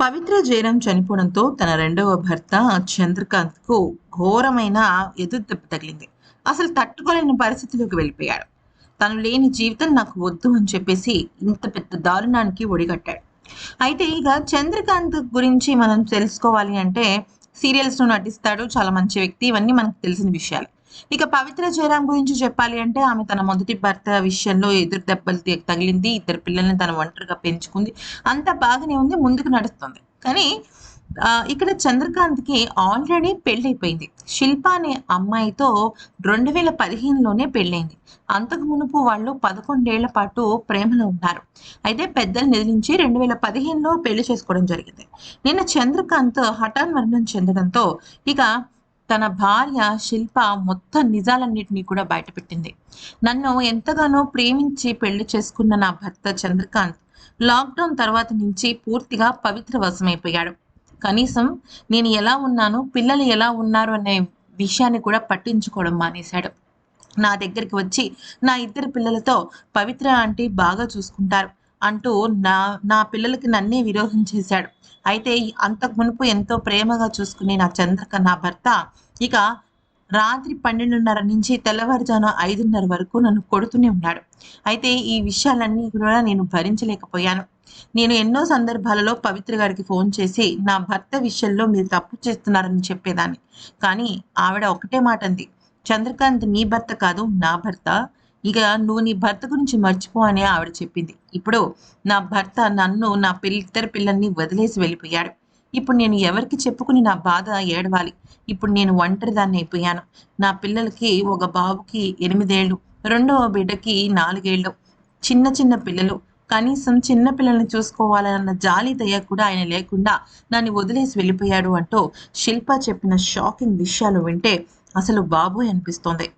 పవిత్ర జయరాం చనిపోవడంతో తన రెండవ భర్త చంద్రకాంత్కు ఘోరమైన ఎదురుదెబ్బ తగిలింది. అసలు తట్టుకోలేని పరిస్థితిలోకి వెళ్ళిపోయాడు. తను లేని జీవితం నాకు వద్దు అని చెప్పేసి ఇంత పెద్ద దారుణానికి ఒడిగట్టాడు. అయితే ఇక చంద్రకాంత్ గురించి మనం తెలుసుకోవాలి అంటే సీరియల్స్లో నటిస్తాడు చాలా మంచి వ్యక్తి. ఇవన్నీ మనకు తెలిసిన విషయాలు. ఇక పవిత్ర జయరాం గురించి చెప్పాలి అంటే ఆమె తన మొదటి భర్త విషయంలో ఎదురు దెబ్బలు తగిలింది. ఇద్దరు పిల్లల్ని తన ఒంటరిగా పెంచుకుంది. అంతా బాగానే ఉంది. ముందుకు నడుస్తుంది. కానీ ఇక్కడ చంద్రకాంత్కి ఆల్రెడీ పెళ్ళైపోయింది. శిల్ప అనే అమ్మాయితో రెండు వేల పదిహేనులోనే పెళ్ళైంది. అంతకు మునుపు వాళ్ళు పదకొండేళ్ళ పాటు ప్రేమలో ఉన్నారు. అయితే పెద్దలు నిధులించి రెండు వేల పదిహేనులో పెళ్ళి చేసుకోవడం జరిగింది. నిన్న చంద్రకాంత్ హఠాన్ మరణం చెందడంతో ఇక తన భార్య శిల్ప మొత్తం నిజాలన్నింటినీ కూడా బయటపెట్టింది. నన్ను ఎంతగానో ప్రేమించి పెళ్ళి చేసుకున్న నా భర్త చంద్రకాంత్ లాక్డౌన్ తర్వాత నుంచి పూర్తిగా పవిత్ర వశమైపోయాడు కనీసం నేను ఎలా ఉన్నాను పిల్లలు ఎలా ఉన్నారు అనే విషయాన్ని కూడా పట్టించుకోవడం మానేశాడు. నా దగ్గరికి వచ్చి నా ఇద్దరు పిల్లలతో పవిత్ర ఆంటీ బాగా చూసుకుంటారు. అంటూ నా నా పిల్లలకి నన్నే విరోధం చేశాడు. అయితే అంతకు మునుపు ఎంతో ప్రేమగా చూసుకునే నా చంద్రక నా భర్త ఇక రాత్రి పన్నెండున్నర నుంచి తెల్లవారుజాను ఐదున్నర వరకు నన్ను కొడుతూనే ఉన్నాడు. అయితే ఈ విషయాలన్నీ కూడా నేను భరించలేకపోయాను. నేను ఎన్నో సందర్భాలలో పవిత్ర గారికి ఫోన్ చేసి నా భర్త విషయంలో మీరు తప్పు చేస్తున్నారని చెప్పేదాన్ని. కానీ ఆవిడ ఒకటే మాట అంది చంద్రకాంత్ నీ భర్త కాదు నా భర్త. ఇక నువ్వు నీ భర్త గురించి మర్చిపో అని ఆవిడ చెప్పింది. ఇప్పుడు నా భర్త నన్ను నా పిల్ల ఇద్దరు పిల్లల్ని వదిలేసి వెళ్ళిపోయాడు. ఇప్పుడు నేను ఎవరికి చెప్పుకుని నా బాధ ఏడవాలి? ఇప్పుడు నేను ఒంటరిదాన్ని అయిపోయాను. నా పిల్లలకి ఒక బాబుకి ఎనిమిదేళ్ళు రెండవ బిడ్డకి నాలుగేళ్ళు చిన్న చిన్న పిల్లలు కనీసం చిన్న పిల్లల్ని చూసుకోవాలన్న జాలి దయ కూడా ఆయన లేకుండా నన్ను వదిలేసి వెళ్ళిపోయాడు అంటూ శిల్ప చెప్పిన షాకింగ్ విషయాలు వింటే అసలు బాబు అనిపిస్తోంది.